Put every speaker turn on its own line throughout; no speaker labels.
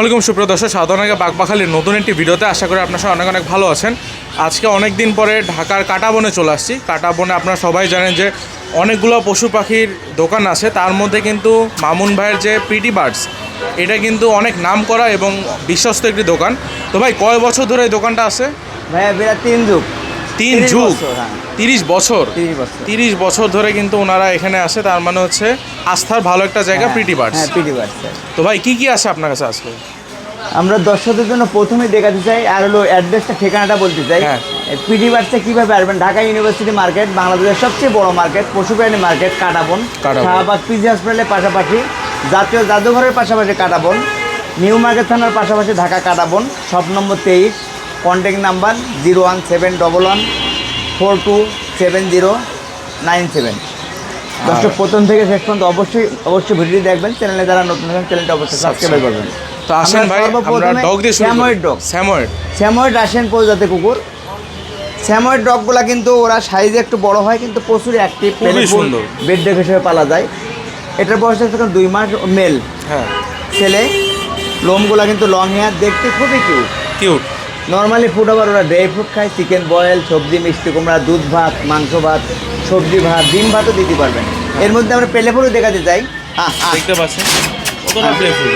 আলাইকুম সুপ্রিয় দর্শক। সাধারণকে বাগবাখালির নতুন একটি ভিডিওতে আশা করি আপনার সবাই অনেক অনেক ভালো আছেন। আজকে অনেক দিন পরে ঢাকার কাটাবনে চলে আসছি। কাটাবনে আপনারা সবাই জানেন যে অনেকগুলো পশু পাখির দোকান আছে। তার মধ্যে কিন্তু মামুন ভাইয়ের যে পিটি বার্ডস এটা কিন্তু অনেক নাম করা এবং বিশ্বস্ত একটি দোকান। তো ভাই, কয় বছর ধরে এই দোকানটা আছে?
ভাইয়া, বিরাট তিন যুগ
তিন
30
যুগ
হ্যাঁ।
তিরিশ বছর।
তিরিশ বছর।
ধরে কিন্তু ওনারা এখানে আসে তার মানে হচ্ছে আস্থার ভালো একটা জায়গা প্রিটি বার্ডস
হ্যাঁ স্যার।
তো ভাই কি কি আছে আপনার কাছে আজকে?
আমরা দর্শকদের জন্য প্রথমেই দেখাতে চাই আর হলো অ্যাড্রেসটা ঠিকানাটা বলতে চাই। পিটি বার্ডসে কীভাবে আসবেন? ঢাকা ইউনিভার্সিটি মার্কেট বাংলাদেশের সবচেয়ে বড় মার্কেট পশুপ্রাণী মার্কেট কাটাবন। শাহবাগ পিজি হসপিটালের পাশাপাশি জাতীয় জাদুঘরের পাশাপাশি কাটাবন। নিউ মার্কেট থানার পাশাপাশি ঢাকা কাটাবন শপ নম্বর তেইশ। Contact number zero one seven double one four two seven zero nine seven দর্শক প্রথম থেকে শেষ পর্যন্ত অবশ্যই অবশ্যই ভিডিওটি দেখবেন চ্যানেলে যারা নতুন আছেন চ্যানেলটা অবশ্যই সাবস্ক্রাইব করবেন।
তো আসেন ভাই আমরা ডগ দিয়ে শুরু
Samoyed dog
Samoyed
Samoyed Russian প্রজাতি কুকুর। স্যাময়েড ডগগুলা কিন্তু ওরা সাইজে একটু বড় হয় কিন্তু প্রচুর অ্যাক্টিভ
খুবই সুন্দর।
বেড ডগ হিসেবে পালা যায়। এটার বয়স হচ্ছে দুই মাস মেল
হ্যাঁ।
ছেলে। লোমগুলা কিন্তু লং হেয়ার দেখতে খুবই কিউট
কিউট
নর্মালি ফুড আবার ওরা ড্রাই ফ্রুট খায় চিকেন বয়েল সবজি মিষ্টি কুমড়া দুধ ভাত মাংস ভাত সবজি ভাত ডিম ভাতও দিতে পারবেন। এর মধ্যে আমরা পেলে ফুলও দেখাতে চাই।
দেখতে পাচ্ছেন? প্লেফুল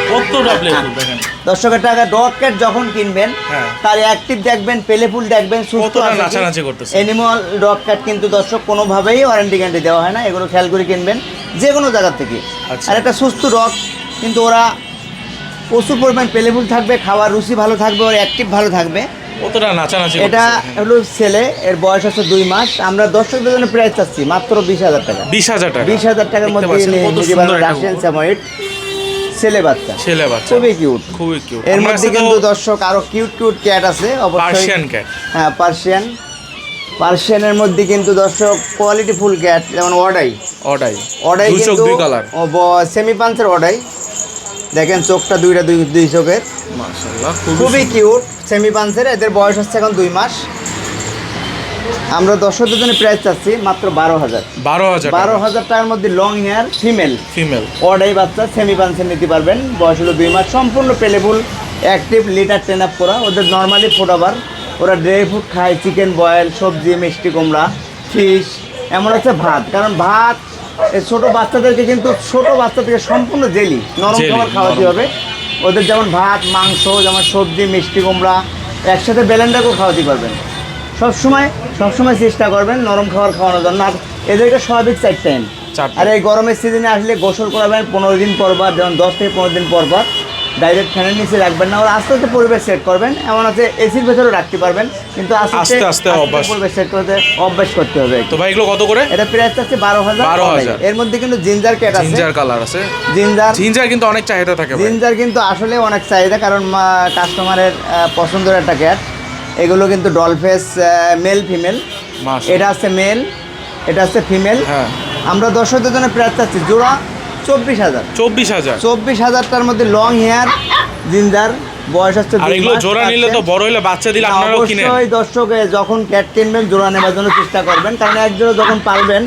প্লেফুল দেখেন।
দর্শকের টাকা ডগ ক্যাট যখন কিনবেন
হ্যাঁ।
তার অ্যাক্টিভ দেখবেন পেলে ফুল দেখবেন সুস্থ অ্যানিমাল ডগ ক্যাট কিন্তু দর্শক কোনোভাবেই ওয়ারেন্টি গ্যারান্টি দেওয়া হয় না। এগুলো খেয়াল করে কিনবেন যে কোনো জায়গা থেকে।
আচ্ছা।
আর একটা সুস্থ ডগ কিন্তু ওরা প্রচুর পরিমাণ পেলে ফুল থাকবে খাওয়ার রুচি ভালো থাকবে ওর অ্যাক্টিভ ভালো থাকবে।
কতটা নাচানাচি
এটা হলো ছেলে এর বয়স আছে দুই মাস। আমরা দর্শকদের জন্য প্রাইস চাচ্ছি মাত্র বিশ হাজার টাকা।
বিশ হাজার টাকা।
বিশ হাজার টাকার মধ্যে রাশিয়ান স্যাময়েড ছেলে বাচ্চা।
ছেলে বাচ্চা।
খুবই কিউট
খুবই কিউট
এর মধ্যে কিন্তু দর্শক আরও কিউট কিউট ক্যাট আছে অবশ্যই।
পার্সিয়ান ক্যাট
হ্যাঁ পার্সিয়ান পার্সিয়ানের মধ্যে কিন্তু দর্শক কোয়ালিটি ফুল ক্যাট যেমন অডাই
ওটাই
অডাই কিন্তু
কালার
সেমি পাঞ্চের অডাই দেখেন চোখটা দুইটা দুই দুই চোখের। খুবই কিউট সেমি পাঞ্চের এদের বয়স হচ্ছে এখন দুই মাস। আমরা দর্শকদের জন্য প্রাইস চাচ্ছি মাত্র বারো হাজার।
বারো হাজার
বারো হাজার টাকার মধ্যে লং হেয়ার ফিমেল
ফিমেল
অডাই বাচ্চা সেমি পাঞ্চের নিতে পারবেন। বয়স হলো দুই মাস সম্পূর্ণ পেলেবুল অ্যাক্টিভ লিটার ট্রেন আপ করা। ওদের নর্মালি ফোটাবার ওরা ড্রাই ফ্রুট খায় চিকেন বয়েল সবজি মিষ্টি কুমড়া ফিশ এমন হচ্ছে ভাত। কারণ ভাত এই ছোটো বাচ্চাদেরকে কিন্তু ছোট বাচ্চা থেকে সম্পূর্ণ জেলি নরম খাবার খাওয়াতে হবে। ওদের যেমন ভাত মাংস যেমন সবজি মিষ্টি কুমড়া একসাথে বেলেন্ডাকেও খাওয়াতে পারবেন। সবসময় সবসময় চেষ্টা করবেন নরম খাবার খাওয়ানোর জন্য। আর এদেরকে স্বাভাবিক চার টাইম আর এই গরমের সিজনে আসলে গোসল করাবেন পনেরো দিন পর পর যেমন দশ থেকে পনেরো দিন পর পর। ডাইরেক্ট ফ্যানের নিচে রাখবেন না ওরা আস্তে আস্তে পরিবেশ সেট করবেন। এমন আছে এসির ভেতরেও রাখতে পারবেন কিন্তু আস্তে
আস্তে আস্তে অভ্যাস।
পরিবেশ সেট করতে অভ্যাস করতে হবে।
তো ভাই এগুলো কত করে?
এটা প্রাইস আছে বারো হাজার
12,000
এর মধ্যে কিন্তু জিঞ্জার কেট আছে।
জিঞ্জার কালার আছে।
জিঞ্জার
জিঞ্জার কিন্তু অনেক চাহিদা থাকে ভাই।
জিঞ্জার কিন্তু আসলে অনেক চাহিদা কারণ কাস্টমারের পছন্দের একটা ক্যাট এগুলো কিন্তু ডলফেস মেল ফিমেল এটা আছে মেল এটা আছে ফিমেল
হ্যাঁ।
আমরা দর্শকদের জন্য প্রাইস চাচ্ছি জোড়া। চব্বিশ হাজার।
চব্বিশ হাজার।
চব্বিশ হাজারটার মধ্যে লং হেয়ার জিঞ্জার বয়স হচ্ছে
আর এগুলো জোড়া নিলে তো বড় হলে বাচ্চা দিলে আপনারাও
অবশ্যই দর্শক যখন ক্যাট কিনবেন জোড়া নেবার জন্য চেষ্টা করবেন। কারণ এক জোড়া যখন পারবেন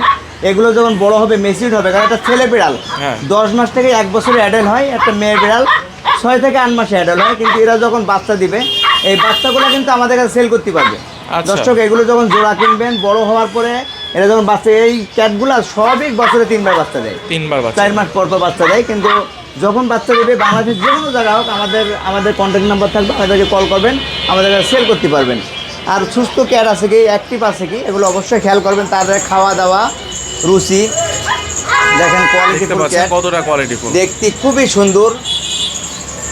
এগুলো যখন বড় হবে মেসিড হবে কারণ একটা ছেলে বিড়াল।
হ্যাঁ।
দশ মাস থেকে এক বছরে অ্যাডেল হয় একটা মেয়ে বিড়াল। ছয় থেকে আট মাসে অ্যাডেল হয় কিন্তু এরা যখন বাচ্চা দিবে এই বাচ্চাগুলো কিন্তু আমাদের কাছে সেল করতে পারবে।
আচ্ছা।
দর্শক এগুলো যখন জোড়া কিনবেন বড় হওয়ার পরে এরা যখন বাচ্চা এই ক্যাটগুলো সবই বছরে তিনবার বাচ্চা দেয়।
তিনবার
চার মাস পর পর বাচ্চা দেয় কিন্তু যখন বাচ্চা দেবে বাংলাদেশ যে কোনো জায়গা হোক আমাদের আমাদের কন্ট্যাক্ট নাম্বার থাকবে আমাদেরকে কল করবেন আমাদের সেল করতে পারবেন। আর সুস্থ ক্যাট আছে কি অ্যাক্টিভ আছে কি এগুলো অবশ্যই খেয়াল করবেন তাদের খাওয়া দাওয়া রুচি দেখেন কোয়ালিটি
দেখতে
খুবই সুন্দর।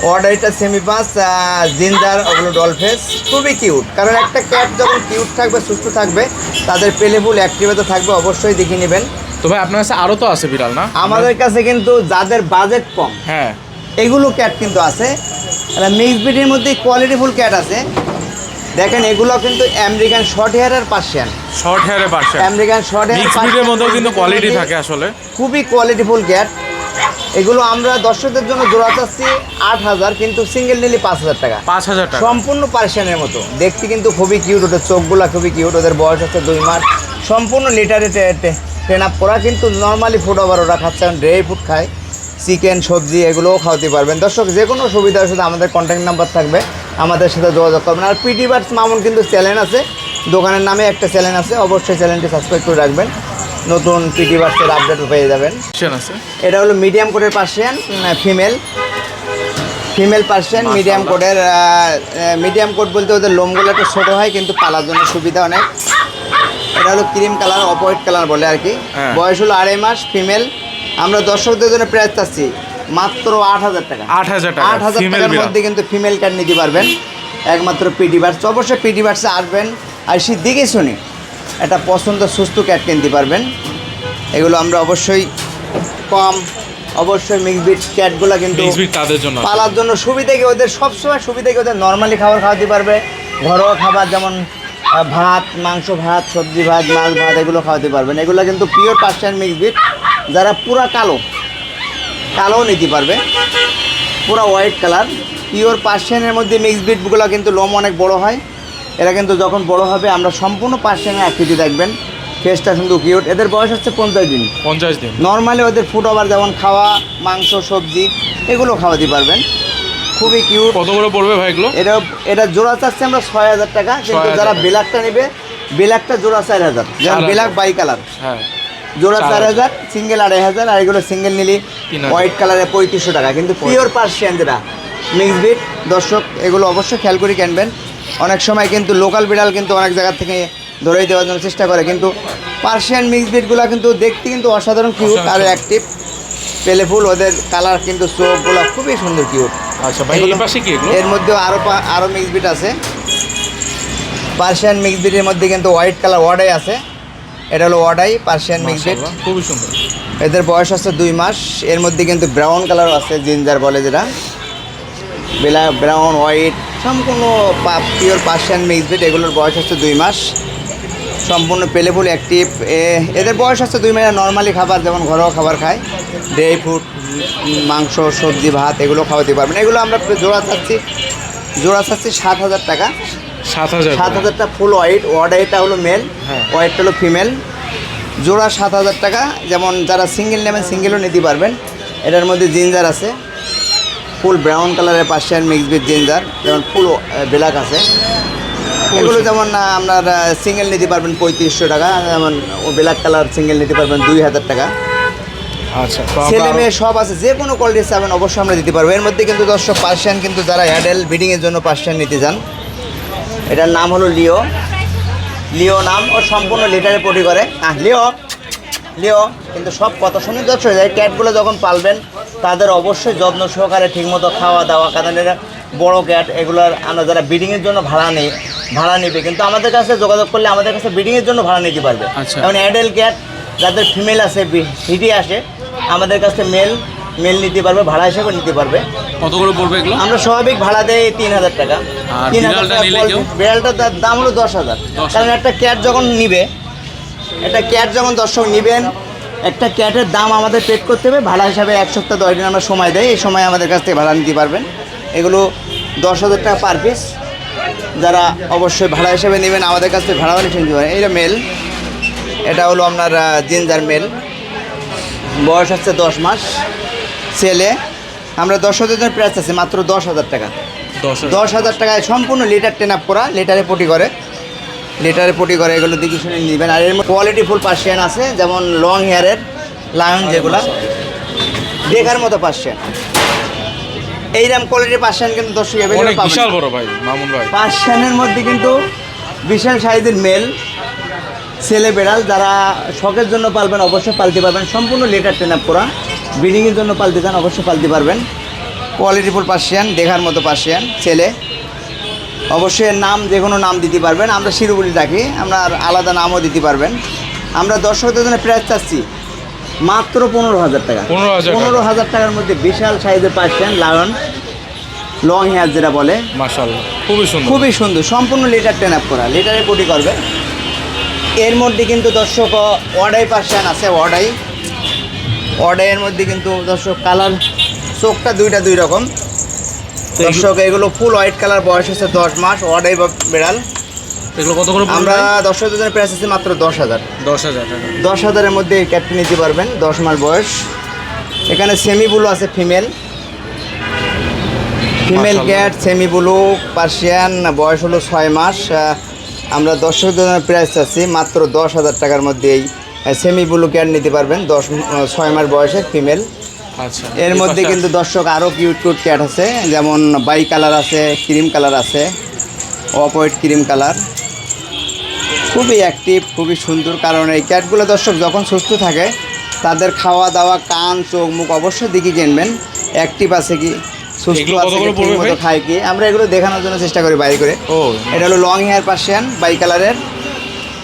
অর্ডারটা সেমি পাস জিঞ্জার ওগুলো ডলফেস খুবই কিউট কারণ একটা ক্যাট যখন কিউট থাকবে সুস্থ থাকবে তাদের পেলেফুল অ্যাক্টিভেতে থাকবে অবশ্যই দেখে নেবেন।
তো ভাই আপনার কাছে আরও তো আছে বিড়াল না?
আমাদের কাছে কিন্তু যাদের বাজেট কম
হ্যাঁ।
এগুলো ক্যাট কিন্তু আছে। মিক্স ব্রিডের মধ্যে কোয়ালিটিফুল ক্যাট আছে। দেখেন এগুলো কিন্তু আমেরিকান শর্ট হেয়ারের পার্সিয়ান
শর্ট হেয়ারে পাশে
আমেরিকান শর্ট হেয়ার
মধ্যেও কিন্তু কোয়ালিটি থাকে আসলে।
খুবই কোয়ালিটিফুল ক্যাট এগুলো আমরা দর্শকদের জন্য জোড়া চাচ্ছি আট হাজার কিন্তু সিঙ্গেল নিলে পাঁচ হাজার টাকা।
পাঁচ হাজার টাকা।
সম্পূর্ণ পার্সিয়ানের মতো। দেখতে কিন্তু খুবই কিউট ওদের চোখগুলা খুবই কিউট ওদের বয়স হচ্ছে দুই মাস। সম্পূর্ণ লিটারে ট্রেন আপ করা কিন্তু নর্মালি ফুড ওভার ওরা খাচ্ছে ড্রাই ফুড খায়। চিকেন সবজি এগুলোও খাওয়াতে পারবেন। দর্শক যে কোনো সুবিধার সাথে আমাদের কন্ট্যাক্ট নাম্বার থাকবে আমাদের সাথে যোগাযোগ করবেন। আর পিটি বার্স মামুন কিন্তু চ্যানেল আছে। দোকানের নামে একটা চ্যানেল আছে অবশ্যই চ্যানেলটি সাবস্ক্রাইব করে রাখবেন। নতুন পিটি বার্সের আপডেট পেয়ে যাবেন। এটা হলো মিডিয়াম কোটের Persian female female Persian medium কোটের মিডিয়াম কোট বলতে ওদের লোমগুলো একটু ছোটো হয় কিন্তু পালার জন্য সুবিধা অনেক। এটা হলো cream colour off white colour বলে আর কি।
হ্যাঁ।
বয়স হলো আড়াই মাস ফিমেল আমরা দর্শকদের জন্য প্রাইস চাচ্ছি মাত্র আট হাজার টাকা।
আট হাজার টাকা
আট হাজার টাকার মধ্যে কিন্তু ফিমেল কার্ড নিতে পারবেন। একমাত্র পিডি বার্স অবশ্যই পিডি বার্সে আসবেন। আর সে দিকে শুনি। একটা পছন্দ সুস্থ ক্যাট কিনতে পারবেন। এগুলো আমরা অবশ্যই কম অবশ্যই মিক্সবিট ক্যাটগুলো কিন্তু
তাদের জন্য।
পালার জন্য সুবিধা কি ওদের সবসময় সুবিধা কি ওদের নর্মালি খাবার খাওয়াতে পারবে? ঘরোয়া খাবার যেমন ভাত মাংস ভাত সবজি ভাত মাছ ভাত এগুলো খাওয়াতে পারবেন। এগুলো কিন্তু পিওর পার্সেন্ট মিক্সবিট যারা পুরা কালো কালোও নিতে পারবে। পুরো হোয়াইট কালার পিওর পার্সিয়ানের মধ্যে মিক্স বিটগুলো কিন্তু লোম অনেক বড় হয়। এরা কিন্তু যখন বড় হবে আমরা সম্পূর্ণ পার্সিয়ানের আকৃতি দেখবেন। ফেসটা কিন্তু কিউট এদের বয়স হচ্ছে পঞ্চাশ দিন।
পঞ্চাশ দিন।
নর্মালি ওদের ফুড ওভার যেমন খাওয়া মাংস সবজি এগুলো খাওয়াতে পারবেন। খুবই কিউট
কত করে পড়বে ভাই এগুলো?
এটা এটা জোড়া চাচ্ছে আমরা ছয় হাজার টাকা কিন্তু যারা। বিলাকটা নেবে বিলাকটা জোড়া চার হাজার। যেমন
4,000
বিলাক বাই কালার
হ্যাঁ।
জোড়া
চার
চার হাজার। সিঙ্গেল আড়াই হাজার আর এগুলো সিঙ্গেল নিলি হোয়াইট কালারে পঁয়ত্রিশশো টাকা। কিন্তু পিওর পার্সিয়ান যেটা মিক্স বিট দর্শক এগুলো অবশ্যই খেয়াল করে কিনবেন। অনেক সময় কিন্তু লোকাল বিড়াল কিন্তু অনেক জায়গা থেকে ধরেই দেওয়ার জন্য চেষ্টা করে কিন্তু পার্সিয়ান মিক্স বিটগুলো কিন্তু দেখতে কিন্তু অসাধারণ কিউট আর। অ্যাক্টিভ পেলেফুল ওদের কালার কিন্তু চোখগুলো খুবই সুন্দর কিউট
আচ্ছা ভাই এই
এগুলো-
পাশে কি এগুলো?
এর মধ্যেও আরও আরও মিক্স বিট আছে। পার্সিয়ান মিক্স বিটের মধ্যে কিন্তু হোয়াইট কালার ওয়াডাই আছে। এটা হলো ওয়াডাই পার্সিয়ান মিক্স বিট
খুবই সুন্দর।
এদের বয়স আছে দুই মাস এর মধ্যে কিন্তু ব্রাউন কালারও আছে জিঞ্জার বলে যেটা। বেলা ব্রাউন হোয়াইট সম্পূর্ণ পিওর পার্সিয়ান মিক্স বিট এগুলোর বয়স হচ্ছে দুই মাস। সম্পূর্ণ পেলেফুল অ্যাক্টিভ। এদের বয়স হচ্ছে দুই মাস নর্মালি খাবার যেমন ঘরোয়া খাবার খায়। ড্রাই ফ্রুট মাংস সবজি ভাত এগুলো খাওয়াতে পারবেন। এগুলো আমরা জোড়া চাচ্ছি জোড়া চাচ্ছি সাত হাজার টাকা।
সাত হাজার
সাত হাজারটা ফুল হোয়াইট ওয়াডাইটা হলো মেল
হ্যাঁ।
হোয়াইটটা হলো ফিমেল। জোড়া সাত হাজার টাকা যেমন যারা সিঙ্গেল নেবেন সিঙ্গেলও নিতে পারবেন। এটার মধ্যে জিঞ্জার আছে। ফুল ব্রাউন কালারের পার্সিয়ান মিক্স উইথ জিঞ্জার যেমন ফুল ব্ল্যাক আছে। এগুলো যেমন আপনার সিঙ্গেল নিতে পারবেন পঁয়ত্রিশশো টাকা যেমন ব্ল্যাক কালার সিঙ্গেল নিতে পারবেন দুই হাজার টাকা।
আচ্ছা
ছেলে মেয়ে সব আছে যে কোনো কোয়ালিটি চাবেন অবশ্যই আমরা দিতে পারব। এর মধ্যে কিন্তু দর্শক পার্সিয়ান কিন্তু যারা অ্যাডেল ব্রিডিংয়ের জন্য পার্সিয়ান নিতে চান এটার নাম হলো লিও। লিও নাম ও সম্পূর্ণ লিটারে পটি করে হ্যাঁ লিও! লিও কিন্তু সব কথা শুনে দর্শক যায়। ক্যাটগুলো যখন পালবেন তাদের অবশ্যই যত্ন সহকারে ঠিকমতো খাওয়া দাওয়া কারণ এরা বড় ক্যাট এগুলোর আমরা যারা ব্রিডিংয়ের জন্য ভাড়া নেই ভাড়া নেবে। কিন্তু আমাদের কাছে যোগাযোগ করলে আমাদের কাছে ব্রিডিংয়ের জন্য ভাড়া নিতে পারবে।
আচ্ছা।
যেমন অ্যাডেল ক্যাট যাদের ফিমেল আছে হিডি আসে আমাদের কাছে মেল মেল নিতে পারবে ভাড়া হিসেবে নিতে পারবে।
কত করে পড়বে এগুলো?
আমরা স্বাভাবিক ভাড়া দেই তিন হাজার টাকা। তিন হাজার টাকা? বিড়ালটার দাম হলো দশ হাজার। কারণ একটা ক্যাট যখন নিবে একটা ক্যাট যখন দর্শক নিবেন একটা ক্যাটের দাম আমাদের পেড করতে হবে। ভাড়া হিসাবে এক সপ্তাহ দশ দিন আমরা সময় দেয় এই সময় আমাদের কাছ থেকে ভাড়া নিতে পারবেন। এগুলো দশ হাজার টাকা পার পিস যারা অবশ্যই ভাড়া হিসাবে নেবেন আমাদের কাছ থেকে ভাড়াও নিতে পারেন। এইটা মেল এটা হলো আপনার জিঞ্জার মেল বয়স হচ্ছে দশ মাস ছেলে। আমরা দশ হাজার প্রাইস আছে মাত্র দশ হাজার টাকা।
দশ হাজার।
টাকায় সম্পূর্ণ লিটার টেন আপ করা লিটারে পটি করে। লিটারে পটি করে এগুলো দেখে শুনে নেবেন। আর এর কোয়ালিটি ফুল পার্সিয়ান আছে যেমন লং হেয়ারের লায়ন যেগুলো। দেখার মতো পার্সিয়ান এইরকম কোয়ালিটির পার্সিয়ান কিন্তু দর্শক
অনেক বিশাল বড় ভাই মামুন ভাই।
পার্সিয়ানের মধ্যে কিন্তু বিশাল সাইজের মেল ছেলে বেড়াল যারা শখের জন্য পালবেন অবশ্যই পালতে পারবেন। সম্পূর্ণ লেটার টেন আপ করা। ব্রিডিংয়ের জন্য পালতে চান অবশ্যই পালতে পারবেন। কোয়ালিটিফুল পার্সিয়ান দেখার মতো পার্সিয়ান ছেলে। অবশ্যই নাম যে কোনো নাম দিতে পারবেন। আমরা শিরুবুলি ডাকি আমরা আলাদা নামও দিতে পারবেন। আমরা দর্শকদের জন্য প্রাইস চাচ্ছি মাত্র পনেরো হাজার টাকা। পনেরো হাজার টাকার মধ্যে বিশাল সাইজের পার্সিয়ান লায়ন লং হেয়ার যেটা বলে।
খুবই সুন্দর।
খুবই সুন্দর সম্পূর্ণ লিটার টেন আপ করা লিটারে কোটি করবে। এর মধ্যে কিন্তু দর্শক অডাই পার্সিয়ান আছে অডাই অডাইয়ের মধ্যে কিন্তু দর্শক কালার চোখটা দুইটা দুই রকম। দর্শক এগুলো ফুল হোয়াইট কালার বয়স হচ্ছে দশ মাস অডাই বা বেড়াল।
এগুলো কত করে
আমরা দর্শকদের জন্য প্রাইস আছে মাত্র দশ হাজার।
দশ হাজার
দশ হাজারের মধ্যে এই ক্যাটটি নিতে পারবেন দশ মাস বয়স। এখানে সেমি ব্লু আছে female female. Cat semi blue Persian বয়স হলো ছয় মাস। আমরা দর্শক জনের প্রাইস আছি মাত্র দশ হাজার টাকার মধ্যে এই সেমি ব্লু ক্যাট নিতে পারবেন দশ ছয় মাস বয়সের ফিমেল এর মধ্যে কিন্তু দর্শক আরও কিউট কিউট ক্যাট আছে যেমন বাই কালার আছে ক্রিম কালার আছে অফ হোয়াইট ক্রিম কালার। খুবই অ্যাক্টিভ খুবই সুন্দর কারণ এই ক্যাটগুলো দর্শক যখন সুস্থ থাকে তাদের খাওয়া দাওয়া কান চোখ মুখ অবশ্যই দিকে কিনবেন। অ্যাক্টিভ আছে কি সুস্থ আছে মতো খায় কি আমরা এগুলো দেখানোর জন্য চেষ্টা করি বাইরে করে
ও
এটা হলো লং হেয়ার পার্সিয়ান বাই কালারের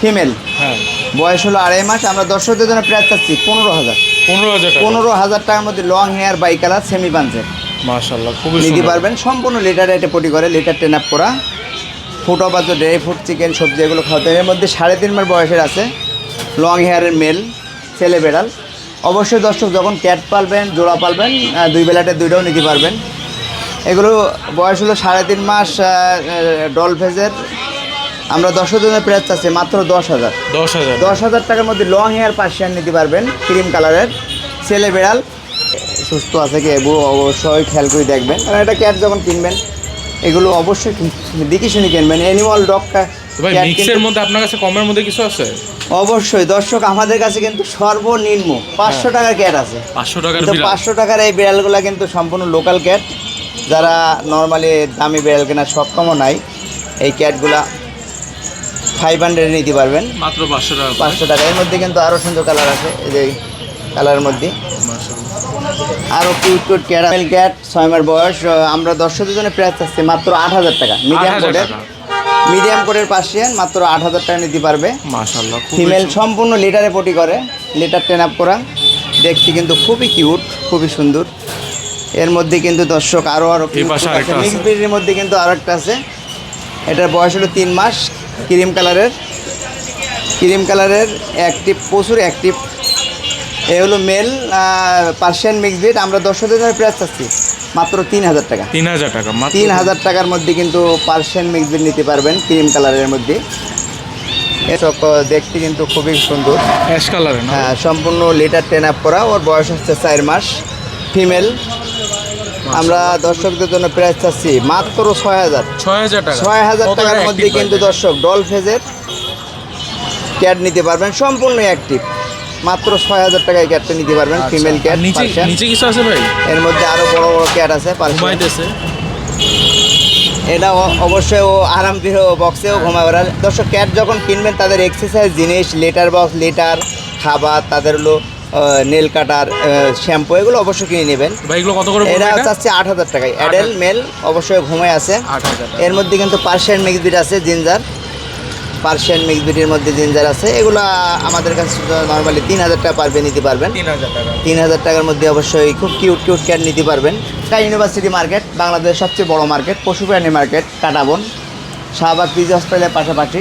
ফিমেল
হ্যাঁ।
বয়স হলো আড়াই মাস আমরা দর্শকদের জন্য প্রায় চাচ্ছি পনেরো হাজার।
পনেরো হাজার
পনেরো হাজার টাকার মধ্যে long hair by colour semi পাঞ্চের
মাশাল্লাহ খুবই
নিতে পারবেন সম্পূর্ণ লিটার রেটে পটি করে লিটার টেন আপ করা। ফুটো বাজো ড্রাই ফ্রুট চিকেন সবজি এগুলো খাওয়াতে এর মধ্যে সাড়ে তিন মাস বয়সের আছে। লং হেয়ারের মেল ছেলে বেড়াল। অবশ্যই দর্শক যখন ক্যাট পালবেন জোড়া পালবেন দুই বেলাতে দুইটাও নিতে পারবেন। এগুলো বয়স হলো সাড়ে তিন মাস ডল ফেজের আমরা দশ জনের প্রাইস চাচ্ছি মাত্র দশ হাজার
দশ হাজার
দশ হাজার টাকার মধ্যে লং হেয়ার পার্সিয়ান নিতে পারবেন ক্রিম কালারের ছেলে বেড়াল সুস্থ আছে কি এবু অবশ্যই খেয়াল করে দেখবেন। কারণ এটা ক্যাট যখন কিনবেন এগুলো অবশ্যই দেখে শুনে কিনবেন। অ্যানিমাল ডগ
মিক্সের মধ্যে আপনার কাছে কমের মধ্যে কিছু আছে?
অবশ্যই দর্শক আমাদের কাছে কিন্তু সর্বনিম্ন পাঁচশো টাকার ক্যাট আছে।
পাঁচশো টাকার
পাঁচশো টাকার এই বিড়ালগুলো কিন্তু সম্পূর্ণ লোকাল ক্যাট যারা নর্মালি দামি বিড়াল কেনার সক্ষমও নাই এই ক্যাটগুলা ফাইভ হান্ড্রেডে নিতে পারবেন।
মাত্র পাঁচশো টাকা
পাঁচশো টাকা। এর মধ্যে কিন্তু আরও সুন্দর কালার আছে এই যে কালারের মধ্যে। আরও কিউট কিউট ক্যারামেল ক্যাট ছয় মাস বয়স আমরা দর্শকের জন্য প্রাইস চাচ্ছি মাত্র আট হাজার টাকা। মিডিয়াম কোডের মিডিয়াম কোডের পার্সিয়ান মাত্র আট হাজার টাকা নিতে পারবে। ফিমেল সম্পূর্ণ লিটারে পটি করে। লিটার টেন আপ করা। দেখতে কিন্তু খুবই কিউট খুবই সুন্দর। এর মধ্যে কিন্তু দর্শক আরও আরও মিক্স ব্রিডের মধ্যে কিন্তু আরও একটা আছে। এটার বয়স হলো তিন মাস। ক্রিম কালারের ক্রিম কালারের অ্যাক্টিভ প্রচুর অ্যাক্টিভ এ হলো মেল পার্সিয়ান মিক্স ব্রিড আমরা দর্শকদের জন্য প্রাইস চাচ্ছি মাত্র তিন হাজার টাকা।
তিন হাজার টাকা
তিন হাজার টাকার মধ্যে কিন্তু পার্সিয়ান মিক্স ব্রিড নিতে পারবেন ক্রিম কালারের মধ্যে। এসব দেখতে কিন্তু খুবই সুন্দর।
অ্যাশ কালারে
হ্যাঁ সম্পূর্ণ লিটার টেন আপ করা। ওর বয়স হচ্ছে চার মাস। ফিমেল আমরা দর্শকদের জন্য প্রাইস চাচ্ছি মাত্র ছয় হাজার।
ছয় হাজার টাকা।
ছয় হাজার টাকার মধ্যে কিন্তু দর্শক ডল ফেজের ক্যাট নিতে পারবেন সম্পূর্ণ অ্যাক্টিভ মাত্র ছয় হাজার টাকায় ক্যাটটা নিতে পারবেন
আচ্ছা,
ফিমেল ক্যাট
নিচে নিচে কিছু আছে ভাই?
এর মধ্যে আরও বড় বড় ক্যাট আছে
ঘুমাইতেছে।
এটা অবশ্যই ও আরামপ্রিয় বক্সেও ঘুমায় ওরা। দর্শক ক্যাট যখন কিনবেন তাদের এক্সারসাইজ জিনিস লেটার বক্স লেটার খাবার তাদের হলো নেল কাটার শ্যাম্পু এগুলো অবশ্যই কিনে নেবেন।
এগুলো কত করে
এরা চাচ্ছে আট হাজার টাকায়। অ্যাডেল মেল অবশ্যই ঘুমায় আছে। এর মধ্যে কিন্তু পার্সিয়ান মিক্স বিট আছে জিঞ্জার পার্সিয়ান মিক্স বিটের মধ্যে জিঞ্জার আছে। এগুলো আমাদের কাছে নর্মালি তিন হাজার টাকা পারবে নিতে পারবেন।
তিন হাজার টাকা।
তিন হাজার টাকার মধ্যে অবশ্যই খুব কিউট কিউট ক্যাট নিতে পারবেন। এটা ইউনিভার্সিটি মার্কেট বাংলাদেশের সবচেয়ে বড় মার্কেট পশু প্রাণী মার্কেট কাটাবন শাহবাগ পিজি হসপিটালের পাশাপাশি।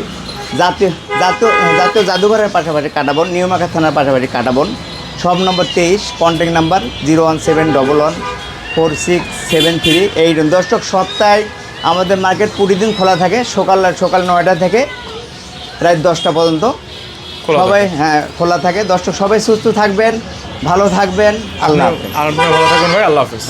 জাতীয় জাতীয় জাতীয় জাদুঘরের পাশাপাশি কাটাবন নিউমাখা থানার পাশাপাশি কাটাবন সব নম্বর তেইশ contact number zero one seven double one four six seven three eight দর্শক সপ্তাহে আমাদের মার্কেট কুড়ি দিন খোলা থাকে সকাল সকাল নয়টা থেকে রাত দশটা পর্যন্ত। সবাই হ্যাঁ খোলা থাকে। দর্শক সবাই সুস্থ থাকবেন ভালো থাকবেন। আল্লাহ
ভালো থাকবেন ভাই আল্লাহ হাফিজ।